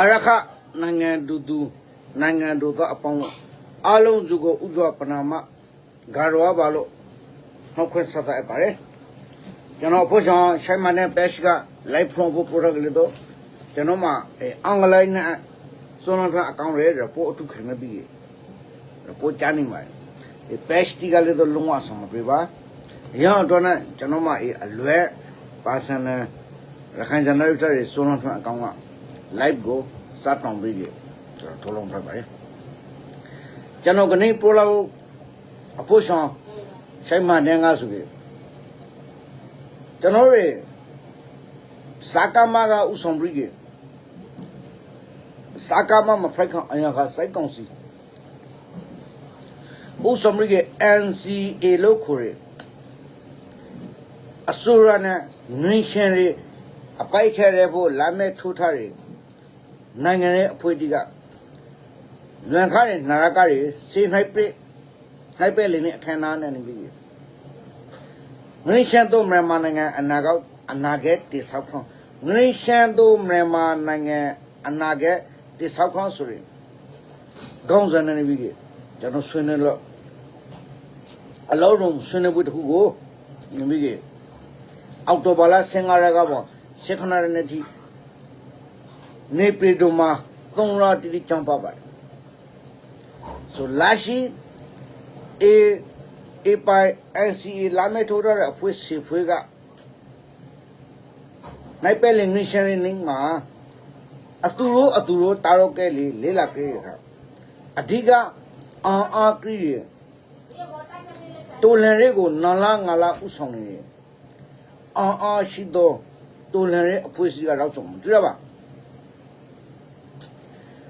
အရခနိုင်ငံတူတူနိုင်ငံတို့ကအပေါင်းအားလုံးစုကိုဥစွာပနာမဂါရောပါလို့နှုတ်ခွန်းဆက်သအပ်ပါတယ်ကျွန်တော်ဖို့ဆောင်ရှိုင်းမနဲ့ဘက်ရှ်က live from ဖို့ product လေးတော့ကျွန်တော်မှအဲအင်္ဂလိပ်နဲ့စွမ်းလန်းအကောင့်ရဲ report အထုခင်နေပြီ report ချနေပါတယ်ဒီ page တီကလေးတော့လုံးဝဆောင်မပြပါရအောင်တော့နဲ့ကျွန်တော်မှအဲအလွဲ personal ရခိုင် generator တွေစွမ်းလန်းအကောင့်က live ကိုစတောင်းပြီးကြကျွန်တော်ထုတ်လုံးပြပါတယ်ကျွန်တော်ကနေပို့လောက်အဖို့ဆောင်ရှိုင်းမနဲ့ငါဆိုကြကျွန်တော်တွေစာကမကဥဆောင်ပြီးကြစာကမမဖက်ခံအရာကစိုက်ကောင်စီဥဆောင်ပြီးကြ NCA လို့ခေါ်ရအစိုးရနဲ့နင်းရှင်တွေအပိုက်ခဲရဖို့လမ်းမဲ့ထိုးထားတယ် နိုင်ငံရဲ့အဖွဲ့အစည်းကလွန်ခါတဲ့နာရကတွေစေနိုင်ပြနှိုက်ပဲလေနဲ့အခမ်းအနားနဲ့နေပြီငရင်းရှန်တို့မြန်မာနိုင်ငံအနာဂတ်အနာဂတ်တိဆောက်ခွန်ငရင်းရှန်တို့မြန်မာနိုင်ငံအနာဂတ်တိဆောက်ခွန်ဆိုရင်ခေါင်းစံနေပြီကျွန်တော်ဆွေးနွေးလို့အလုံးစုံဆွေးနွေးဖို့တခုကိုနေပြီအောက်တိုဘာလ15ရက်ကတော့ရှစ်ခဏရနေတိ နေပြည်တော်မှာသုံးရတိတိကြောင်းပါပါတယ်ဆိုလာရှိအေအေပိုင် NCA လာမဲ့ထိုးရတဲ့အဖွေးစီဖွေးကနိုင်ပဲလင်ငင်းရှင်းနေမှာအတူရောအတူရောတာရောကဲလေးလေးလာကြရခါအဓိကအာအာကရီတိုလန်ရဲကိုနလာငါလာဥဆောင်နေတယ်အာအာရှိတော့တိုလန်ရဲအဖွေးစီကတော့ဆုံးကြည့်ရပါလူရှိတရာကိုစေတနေ့စလည်းမပြေနေရှိစကမကိုလည်းမတွန်းလှန်နိုင်မတိုက်နိုင်ရင်ဇာမဟုတ်တဲ့ကာလီဇောဘာကိုထုံးမြတ်ပဲ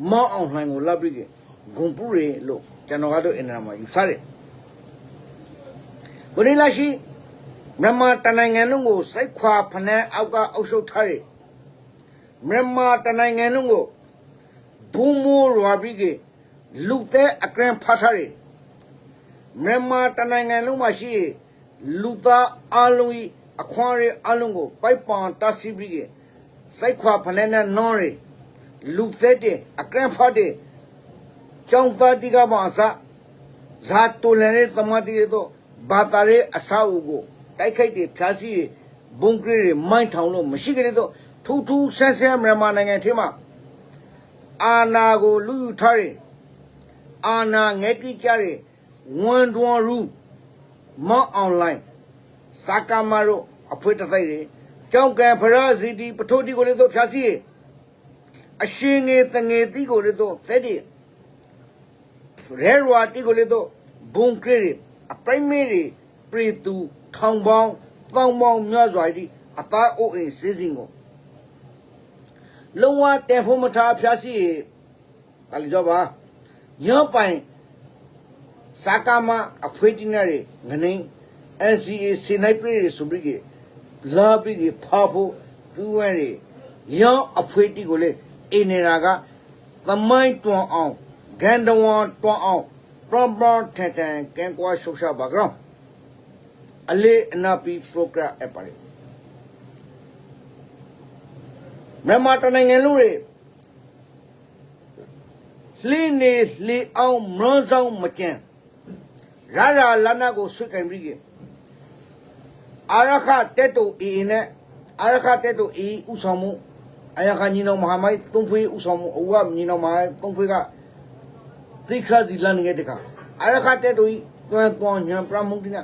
မရဖို့ဆိုကောက်ပြီကေနေပြည်သူကိုလာပြီကေမောင်းအောင်လှိုင်ကိုလာပြီးဂုံပူရေလို့ကျွန်တော်ကတော့အင်တာမှာယူဆတယ်ဘယ်လိုရှိမြန်မာတနိုင်ငံလုံးကိုစိုက်ခွာဖနှဲအောက်ကအောက်ရှုပ်ထားတယ်မြန်မာတနိုင်ငံလုံးကိုဘူမိုးရွာပြီးကလူသက်အကရန်ဖတ်ထားတယ်မြန်မာတနိုင်ငံလုံးမှာရှိလူသားအလုံးကြီးအခွားတွေအလုံးကိုပိုက်ပန်တဆီပြီးကစိုက်ခွာဖနှဲနဲ့နွန်တွေ လူသက်တဲ့အကရန်ဖတ်တဲ့ကျောင်းသားတိကမအစဇာတူလန်ရဲ့သမာတိရဲ့တော့ဘာသာရဲ့အစာအုပ်ကိုတိုက်ခိုက်တဲ့ဖြာစီရဲ့ဘုံကရီတွေမိုင်းထောင်လို့မရှိကြတဲ့တော့ထူးထူးဆန်းဆန်းမြန်မာနိုင်ငံထဲမှာအာနာကိုလူယူထားတဲ့အာနာငဲပြကြတဲ့ဝန်တွန်ရူမောင်းအွန်လိုင်းစာကမာတို့အဖွေးတသိတွေကျောင်းကန်ဖရာစီတီပထိုးတီကိုလည်းတော့ဖြာစီရဲ့ အရှင်ငယ်တငယ်သီးကိုလည်းတော့သက်တည်းရဲရွာတီကိုလည်းတော့ဘုံကရီအပရိမေရီပရီတူထောင်ပေါင်းတောင်ပေါင်းများစွာဒီအသားအိုးအိမ်စည်းစိမ်ကိုလုံးဝတယ်ဖို့မထားဖျားစီကလေးတော့ပါညောပိုင်စာကမအဖွေးတင်းရငနေ NCA စင်နိုင်ပြည်ဆိုပြီးကလာပြီးဖာဖို့ကျူးဝဲတွေရောအဖွေးတီကိုလေ အင်းနေတာကသမိုင်းတွန်အောင်ဂန်တဝန်တွန်အောင်ပရပရထန်ထန်ကန်ကွာရှုပ်ရှာပါကြောင်းအလေးအနာပီပရိုဂရမ်အပါလေမြန်မာတနိုင်ငံလုံးတွေလင်းနေလီအောင်မွန်းဆောင်မကျန်ရရလနာကိုဆွေးကင်ပြီးကအာရခတက်တူအင်းနဲ့အာရခတက်တူအီဥဆောင်မှု အယခညီနောင်မဟာမိုက်သုံးဖွေးဥဆောင်မှုအဝညီနောင်မဟာသုံးဖွေးကသိခါစီလန်ငယ်တကအယခတဲ့တို့တွန်းတွန်းညံပရမုန်တိနာ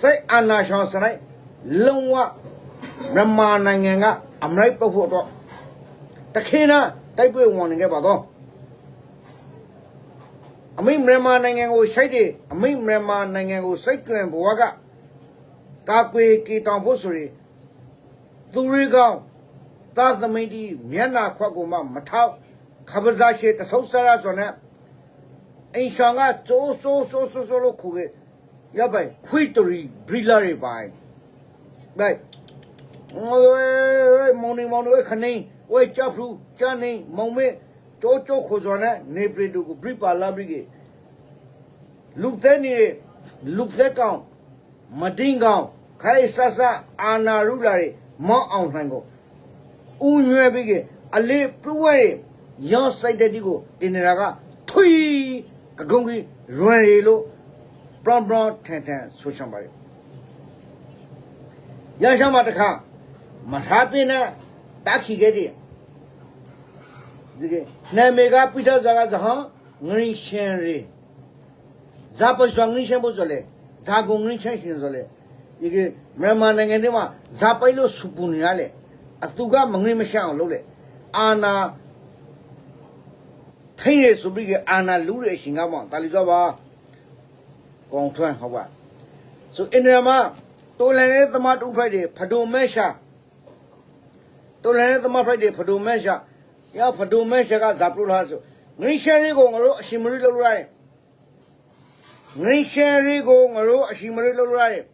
စိတ်အာနာရှောင်းစရိုက်လုံဝမြန်မာနိုင်ငံကအမလိုက်ပုတ်ဖို့တော့တခင်နာတိုက်ပွဲဝင်နေခဲ့ပါတော့အမိမြန်မာနိုင်ငံကိုရှိုက်တယ်အမိမြန်မာနိုင်ငံကိုစိတ်တွင်ဘဝကကာကွယ်ကေတောင်ဖို့ဆိုရင်သူတွေကောင်း သာသမိန်တီမျက်နာခွက်ကိုမှမထောက်ခပဇာရှေတဆောက်စရာဆိုနေအင်ရှောင်းကကျိုးဆိုးဆိုးဆိုးဆိုးလို့ခုခဲ့ရပိုင်ခွီတရီဘရီလာရီပိုင်ဘိုင်ငွေမောင်နေမောင်နေခနေဝဲချဖလူချနေမောင်မေကျိုးကျိုးခုဆိုနေနေပရီတူကိုဘရီပါလာဘရီကေလူသက်နေလူသက်ကောင်မတင်ကောင်ခိုင်ဆဆအာနာရူလာရီမောင်းအောင်နိုင်ကို ဦးညွဲပြီးကအလေးပြဝဲရောစိုက်တဲ့ဒီကိုတင်နေတာကထွီကကုံကြီးရွယ်ရီလို့ပရံပရံထန်ထန်ဆိုချင်ပါလေရရှမ်းမတခါမထားပင်နဲ့တာခီခဲ့တယ်ဒီကနာမေကပိထဇာကဇဟငရင်းရှင်ရီဇာပစွန်ငရင်းရှင်ဖို့ဆိုလေဇာကုံငရင်းရှင်ရှင်ဆိုလေဒီကမြန်မာနိုင်ငံထဲမှာဇာပိုက်လို့စူပူနေရလေ အသူကမငရင်းမရှောင်းလို့လေအာနာထိနေဆိုပြီးကအာနာလူရဲ့ရှင်ကမောင်တာလီတော့ပါကောင်ထွန်းဟုတ်ပါဆိုအင်ဒရမှာတိုလန်ရဲ့သမားတူဖိုက်တွေဖဒုံမဲရှာတိုလန်ရဲ့သမားဖိုက်တွေဖဒုံမဲရှာရဖဒုံမဲရှာကဇာပလူလားဆိုငရင်းရှင်လေးကိုငါတို့အရှင်မရီလုပ်လို့ရတယ်ငရင်းရှင်လေးကိုငါတို့အရှင်မရီလုပ်လို့ရတယ်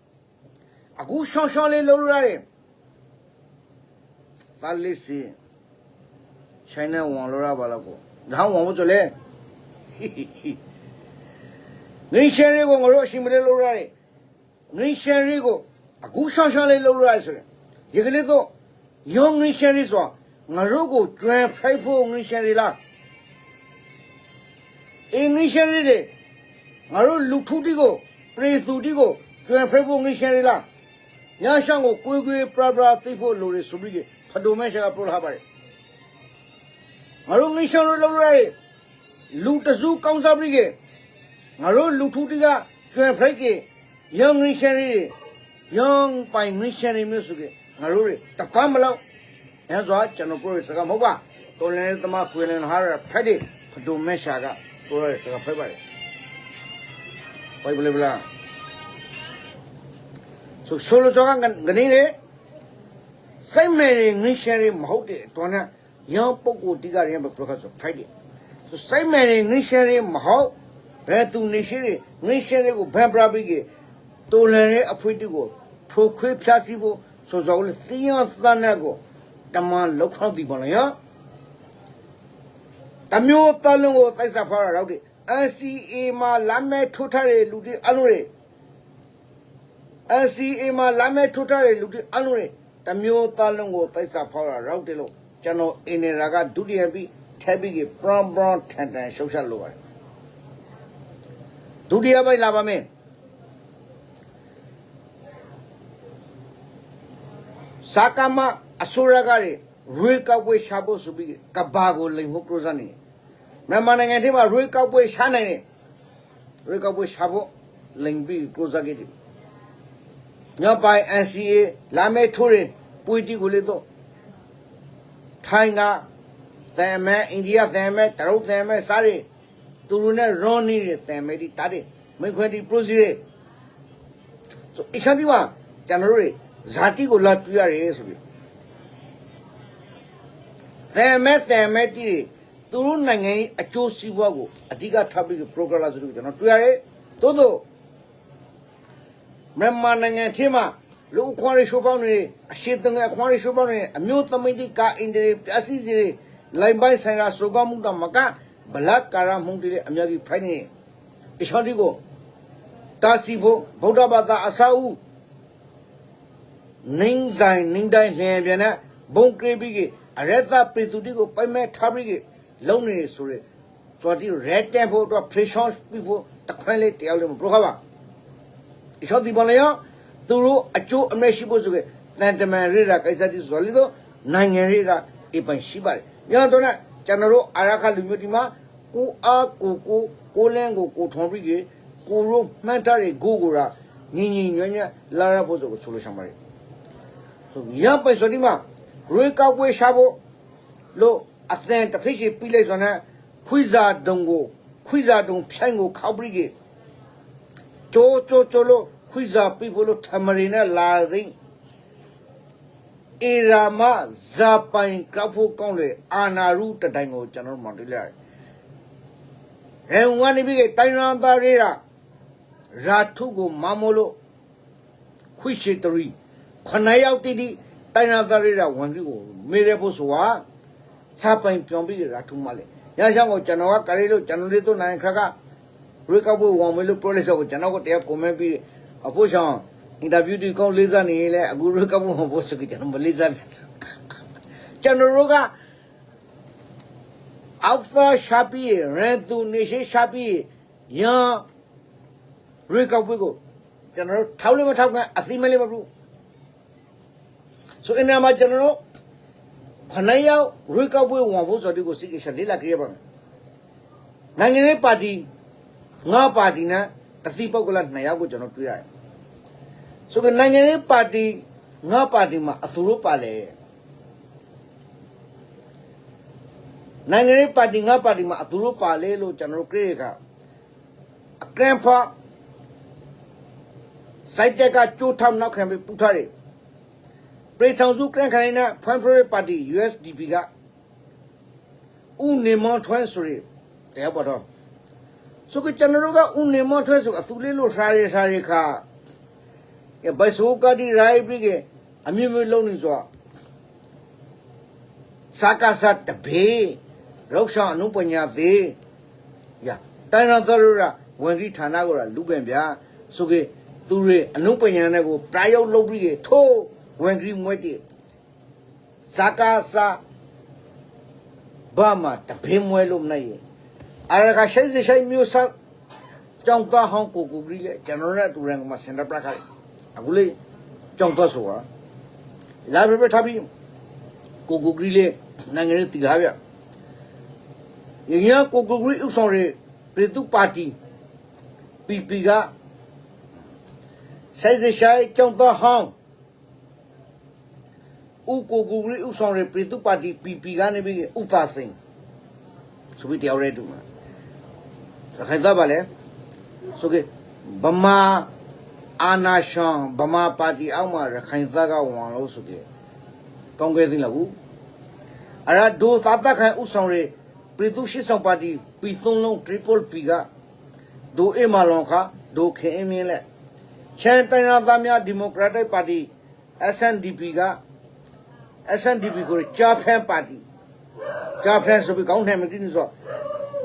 အခုရှောင်းရှောင်းလေးလုပ်လို့ရတယ် ပါလိစီဆိုင်နေဝန်လို့ရပါလားကိုဒါဝန်ဖို့ကြလေငင်းရှင်လေးကိုငါတို့အရှင်မလေးလုပ်ရတယ်ငင်းရှင်လေးကိုအခုရှောင်းရှောင်းလေးလုပ်လို့ရတယ်ဆိုရင်ဒီကလေးတော့ယောငင်းရှင်လေးဆိုငါတို့ကိုကျွမ်းဖိုက်ဖို့ငင်းရှင်လေးလားအင်းငင်းရှင်လေးတွေငါတို့လူထုတီကိုပရိသူတီကိုကျွမ်းဖိုက်ဖို့ငင်းရှင်လေးလားညာရှောင်းကိုကိုယ်ကိုယ်ပရာပရာသိဖို့လိုရဆိုပြီး ဖဒိုမဲရှာကပြောလာပါတယ်ငါတို့ငင်းရှင်လို့လုပ်ရတဲ့လူတစုကောင်းစားပြီးကငါတို့လူထုတီကကျွမ်းဖိုက်ကယောငင်းရှင်လေးတွေယောပိုင်ငင်းရှင်လေးမျိုးဆိုကငါတို့တွေတကွမ်းမလို့အဲဆိုကျွန်တော်ပြောရစကားမဟုတ်ပါတော်လင်းသမားခွေလင်းဟာရဖက်ဒီဖဒိုမဲရှာကပြောရစကားဖက်ပါတယ်ဘိုင်ဘလဘလာဆိုဆိုလိုကြောကကနေလေ စိတ်မဲ့ငင်းရှယ်မဟုတ်တဲ့တော်နဲ့ရောပုဂ္ဂိုလ်တိကရင်ပဲပရခတ်ဆိုဖိုက်တယ်ဆိုစိတ်မဲ့ငင်းရှယ်မဟုတ်ဘယ်သူနေရှိငင်းရှယ်ကိုဘန်ပရာပြီးကတော်လန်ရဲ့အဖွေးတူကိုထိုခွေးဖြားစီဖို့ဆိုဆိုလေသင်းရသန်းနဲ့ကိုတမန်လောက်ခေါက်ဒီပါလားယတမျိုးတလုံးကိုတိုက်စားဖားရတော့ဒီ NCA မှာလမ်းမဲထိုးထားတဲ့လူတွေအလုံးတွေ NCA မှာလမ်းမဲထိုးထားတဲ့လူတွေအလုံးတွေ တမျိုးတလုံးကိုတိုက်စားဖားရတော့တယ်လို့ကျွန်တော်အင်းနေတာကဒုတိယပြီးထဲပြီးကပရန်ပရန်ထန်ထန်ရှုပ်ရှက်လို့ပါတယ်ဒုတိယပိုင်းလာပါမယ်စာကမအစိုးရကတွေရွေးကောက်ပွဲရှာဖို့ဆိုပြီးကဘာကိုလိမ်ဖို့ process နေမြန်မာနိုင်ငံထဲမှာရွေးကောက်ပွဲရှာနိုင်တယ်ရွေးကောက်ပွဲရှာဖို့လိမ်ပြီး process ကြီးတယ် ညပိုင် NCA လာမဲထိုးရင်ပွေတီကိုလေတော့ထိုင်းကသံမဲအိန္ဒိယသံမဲတရုတ်သံမဲစားရသူတို့နဲ့ရွန်နေတဲ့သံမဲဒီတားတယ်မင်းခွဲဒီ process တွေဆိုအရှမ်းဒီမှာကျွန်တော်တို့တွေဇာတိကိုလာတွေ့ရတယ်ဆိုပြီးသံမဲသံမဲတီးသူတို့နိုင်ငံရေးအကျိုးစီးပွားကိုအဓိကထားပြီး program လာဆိုပြီးကျွန်တော်တွေ့ရတယ်သို့သော မြန်မာနိုင်ငံထဲမှာလူအခွင့်အရေးရှိုးပေါင်းနေအရှိတငယ်အခွင့်အရေးရှိုးပေါင်းနေအမျိုးသမီးတိကအင်ဒီပျက်စီးစီလိုင်ပိုင်းဆိုင်ရာစုကောင်းမှုတော့မကဘလကာရမှုတွေအများကြီးဖိုင်းနေအရှောင်းဒီကိုတာစီဖို့ဗုဒ္ဓဘာသာအစာအုပ်နင်းဆိုင်နင်းတိုင်းလျင်ပြန်တဲ့ဘုံကရီပြီးကအရသပရိသူတိကိုပိုင်မဲ့ထားပြီးလုံနေဆိုရဲဆိုတော့ red tent ဖို့တော့ pressure ပြီးဖို့တခွန်းလေးတယောက်လေးမပရိုခပါ အချောဒီပါလေယောသူတို့အကျိုးအမဲ့ရှိဖို့ဆိုခဲ့တန်တမန်ရိရာကိစ္စတိဆိုလေတော့နိုင်ငံရိရာအပိုင်ရှိပါတယ်ညတော့နဲ့ကျွန်တော်တို့အာရခလူမျိုးဒီမှာကိုအားကိုကိုကိုလန်းကိုကိုထွန်ပြီးကိုရိုမှန်းထားတဲ့ဂိုးကိုရာညီညီညွတ်ညွတ်လာရဖို့ဆိုကိုဆိုလို့ရှမ်းပါတယ်ဆိုရပိုင်ဆိုဒီမှာရေကောက်ပွဲရှာဖို့လို့အသင်တစ်ဖိရှိပြီးလိုက်ဆိုတော့ခွိစာတုံကိုခွိစာတုံဖြိုင်းကိုခောက်ပြီးကကျိုးကျိုးကျိုးလို့ ခွိစာပြီးဖို့လို့ထမရီနဲ့လာသိအေရာမဇာပိုင်ကပ်ဖို့ကောင်းလေအာနာရုတတိုင်ကိုကျွန်တော်မှတွေ့လိုက်ရတယ်။အဲဝန်နေပြီးတိုင်းရန်သားတွေကရာထုကိုမမလို့ခွိရှိတရီခဏရောက်တည်တည်တိုင်းရန်သားတွေကဝန်ပြီးကိုမေရဖို့ဆိုတာဇာပိုင်ပြောင်းပြီးရာထုမလဲ။ရရှောင်းကိုကျွန်တော်ကကလေးလို့ကျွန်တော်လေးတို့နိုင်ခါကရိကပ်ဖို့ဝန်မလို့ process ကိုကျွန်တော်ကတရား comment ပြီး အဖို့ဆောင်အင်တာဗျူးဒီကောင်းလေးစားနေလေအခုရကဘူးမဖို့စကကျွန်တော်မလေးစားဘူးကျွန်တော်တို့ကအောက်သာရှာပီရန်သူနေရှိရှာပီရန်ရကဘူးကိုကျွန်တော်တို့ထောက်လေးမထောက်ကအသိမလေးမဘူးဆိုအင်းမှာကျွန်တော်တို့ခဏရောက်ရကဘူးဝန်ဖို့ဆိုတဲ့ကိုစိတ်ကလေးလာကြရပါမယ်နိုင်ငံရေးပါတီငါပါတီနဲ့တသိပုဂ္ဂလ2ယောက်ကိုကျွန်တော်တွေ့ရတယ် ဆိုကနိုင်ငံရေးပါတီငါပါတီမှာအသူတို့ပါလေနိုင်ငံရေးပါတီငါပါတီမှာအသူတို့ပါလေလို့ကျွန်တော်တို့ကြည့်ရကအကရန်ဖာစိုက်တက်ကကျိုးထမ်းနောက်ခံပြီးပူထားတယ်ပြည်ထောင်စုကရန်ခိုင်နဲ့ဖွန်ဖရပါတီ USDP ကဦးနေမွန်ထွန်းဆိုရတဲ့ဘောတော့ဆိုကကျွန်တော်တို့ကဦးနေမွန်ထွန်းဆိုအသူလေးလို့စားရစားရခါ que vai so ka di rai pri ke ami mi lo ni so saka sa ta be rok sha anu panya de ya တိုင်းတော်သရရဝန်ကြီးဌာနကိုလူပင်ဗျာဆိုကေသူတွေအနုပညာနဲ့ကိုပြရုပ်လုပ်ပြီးကေထိုးဝန်ကြီးမွဲ့တိစကားစာဘာမတဖေးမွဲလို့မနိုင်ရင်အရကရှိစိရှိမျိုးစားကြောင့်သားဟောင်းကိုကိုကြီးလေကျွန်တော်နဲ့အတူရန်ကမှာစင်တာပြခါ အခုလေကြောင့်သားဆိုတာလာပြပြထားပြီးကိုကိုကြီးလေနိုင်ငံရေးတည်ထားဗျရင်ရကိုကိုကြီးဥဆောင်ရပြည်သူပါတီပီပီကဆိုင်စရှိုင်းကြောင့်သားဟောင်းဦးကိုကိုကြီးဥဆောင်ရပြည်သူပါတီပီပီကနေပြီးဥသာစိန်ဆိုပြီးတယောက်ရဲတူမှာရခိုင်သားပါလေဆိုကေဗမာ အာနာရှန်ဗမာပါတီအောက်မှာရခိုင်သားကဝန်လို့ဆိုကေကောင်းကဲသိလားဘူးအဲ့ဒါဒိုသာတခိုင်ဥဆောင်ရပြည်သူရှိဆောင်ပါတီပီသုံးလုံး triple P ကဒိုအေမာလွန်ခါဒိုခေအင်းမြင်းလက်ချန်တိုင်းရသားများဒီမိုကရက်တစ်ပါတီ SNDP က SNDP ကိုကြာဖန်ပါတီကြာဖန်ဆိုပြီးကောင်းတယ်မကြည့်နေဆို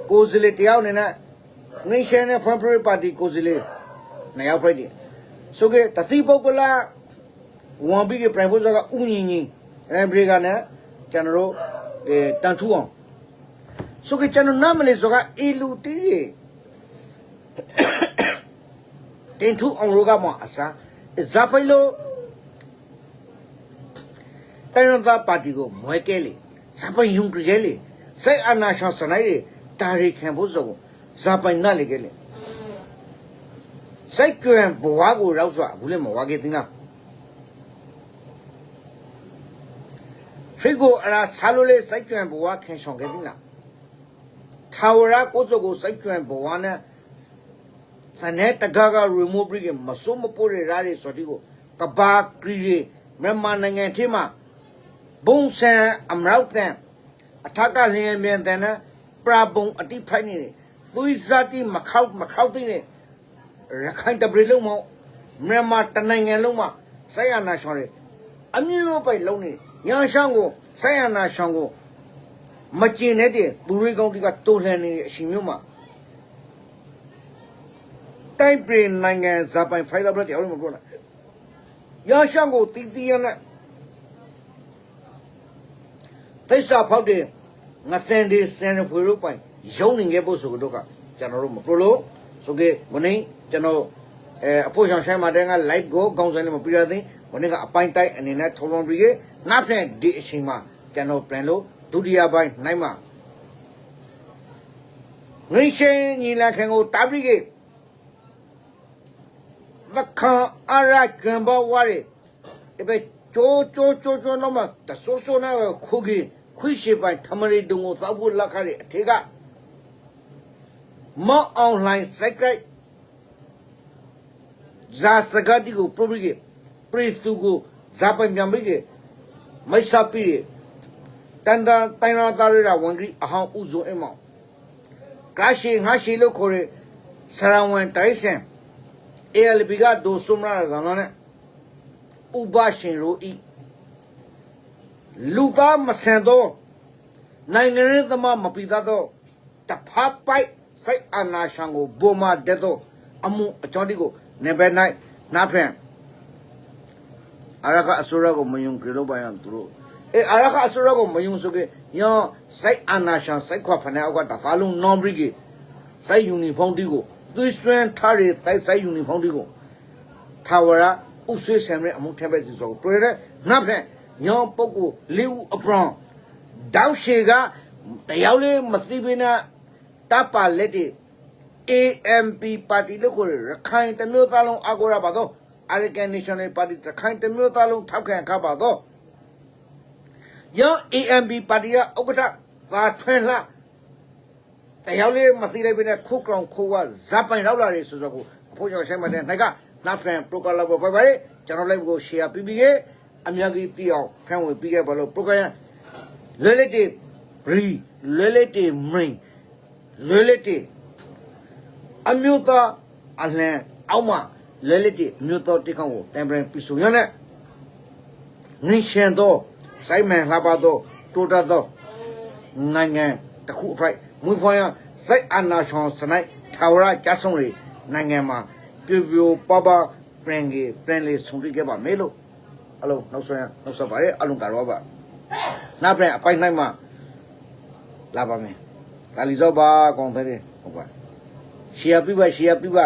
ကိုယ်စလေတယောက်နေနဲ့ငင်းရှင်းနဲ့ဖန်ဖရပါတီကိုယ်စလေနှစ်ယောက်ဖိုက်တယ် ဆိုကေတတိပုဂ္ဂလာဝန်ပြီးကပရိုင်ဖိုဇာကဥညင်ညင်အဲဘရီကနဲ့ကျွန်တော်တို့အဲတန်ထူအောင်ဆိုကေကျွန်တော်နာမလေးဆိုကအီလူတီးရီတင်ထူအောင်ရောကမအစားဇာပိုင်လို့တိုင်းရသားပါတီကိုမွဲကဲလေဇာပိုင်ယုံကြဲလေစိတ်အနာရှောင်းစနိုင်တာရီခံဖို့ဆိုဇာပိုင်နာလေကဲလေ စိတ်ကြွဘဝကိုရောက်စွာအခုလည်းမဝါခဲ့သင်းလားဖိကိုအရာဆာလို့လေစိတ်ကြွဘဝခင်ဆောင်ခဲ့သင်းလားထာဝရကိုစုကိုစိတ်ကြွဘဝနဲ့သနဲ့တကားက remove ပြီးကမစုံမပိုးရရတဲ့ဆိုတီကိုကဘာကရီမြန်မာနိုင်ငံထဲမှာဘုံဆန်အမရောက်တဲ့အထက်ကလင်းရမြန်တဲ့နဲ့ပရာဘုံအတိဖိုက်နေတယ်သွေးစားတိမခောက်မခောက်သိနေ ရခိုင်တပရီလုံးမမြန်မာတနိုင်ငံလုံးမှာဆက်ရနာရှောင်းတယ်အမျိုးပိုက်လုံးနေညာရှောင်းကိုဆက်ရနာရှောင်းကိုမကျင်တဲ့သူရိကောင်းတိကတိုးလှန်နေတဲ့အရှင်မျိုးမှာတိုက်ပြည်နိုင်ငံဇာပိုင်ဖိုင်လာဘတ်တရားလို့မပြောနဲ့ရာရှောင်းကိုတီးတီးရနဲ့သိစာဖောက်တဲ့ငါစင်ဒီစင်ဖွေလို့ပိုင်ရုံနေခဲ့ဖို့ဆိုတော့ကကျွန်တော်တို့မပြောလို့ ဆိုကေမနေ့ကျွန်တော်အဲအဖို့ဆောင်ဆိုင်မှာတဲ့က live ကိုကောင်းဆိုင်နဲ့မပြရသေးမနေ့ကအပိုင်းတိုက်အနေနဲ့ထုံထုံပြီးငါဖြင့်ဒီအချိန်မှာကျွန်တော်ပြန်လို့ဒုတိယပိုင်းနိုင်မှာငိရှင်ညီလာခံကိုတာပြီးကေသခံအရာကံဘဝရီအပေချိုးချိုးချိုးချိုးတော့မှတဆိုးဆိုးနဲ့ခုကြီးခွိရှိပိုင်ထမရီတုံကိုသောက်ဖို့လက်ခရီအထေက မအွန်လိုင်း secret ဇာစဂတိကိုပရိုဘိကေပရိစုကိုဇာပံပြန်ပြီးကေမိတ်ဆက်ပြီးတန်တန်တိုင်နာသားရတာဝန်ကြီးအဟောင်းဦးဇုံအမောင်ကရှိငါရှိလို့ခေါ်ရဆရဝန်တိုင်းစင် ALB ကဒိုဆုမရဇာနနဲ့ဥပရှင်ရိုဤလူသားမဆန်သောနိုင်ငံရေးသမားမပီသားသောတဖာပိုက် စိတ်အာနာရှံကိုဘုံမတဲ့သောအမှုအကြောင်းဒီကိုနေပဲ၌နာဖန်အရကအစိုးရကိုမယုံကြည်လို့ပါရန်သူတို့အဲအရကအစိုးရကိုမယုံဆိုကြယောစိတ်အာနာရှံစိတ်ခွဖနေအောက်ကတဖာလုံးနောင်ဘရီကစိတ်ယူနီဖောင်းတီကိုသွေးစွမ်းထားရတိုက်စိတ်ယူနီဖောင်းတီကိုထာဝရဥဆွေးဆံရဲအမှုထက်ပဲဆိုတော့တွေ့တဲ့နတ်ဖက်ညောပုတ်ကိုလေးဦးအပရောင်တောက်ရှေကတယောက်လေးမသိဘဲနဲ့ တပ်ပါလက်တွေ AMP ပါတီလို့ခေါ်ရရခိုင်တမျိုးသားလုံးအကောရပါတော့ American National Party ရခိုင်တမျိုးသားလုံးထောက်ခံခပါတော့ယော AMP ပါတီကဥက္ကဋ္ဌသာထွန်းလာတယောက်လေးမသိလိုက်ဘဲနဲ့ခုတ်ကောင်ခိုးကဇပ်ပိုင်ရောက်လာတယ်ဆိုတော့ကိုအဖို့ကျော်ဆိုင်မတဲ့နိုင်ကနတ်ဖန်ပရိုကလာဘောပဲပဲကျွန်တော်လည်းကို share ပြီးပြီးအများကြီးသိအောင်ဖန်ဝင်ပြီးခဲ့ပါလို့ program လွယ်လက်တီရီလွယ်လက်တီမင်းလွယ်လက်တီ အမျိုးသားအလံအောက်မှာလွယ်လက်တီအမျိုးသားတိကောင်းကိုတံပရင်ပြဆိုရနဲ့ငင်းရှင်တော့စိုင်းမန်လှပတော့တိုးတတ်တော့နိုင်ငံတစ်ခုအဖိုက်မွေးဖွားရစိုက်အနာရှောင်းစနိုက်ထာဝရကြဆုံရီနိုင်ငံမှာပြပြပပပြင်ကြီးပြင်လေးဆုံတိခဲ့ပါမေလို့အလုံးနောက်ဆွမ်းနောက်ဆက်ပါရဲ့အလုံးကတော့ပါနောက်ပြန်အပိုင်နိုင်မှာလာပါမယ် ဒါလီတော့ပါကောင်းတဲ့ဟုတ်ပါရှေ့ပြပါရှေ့ပြပါ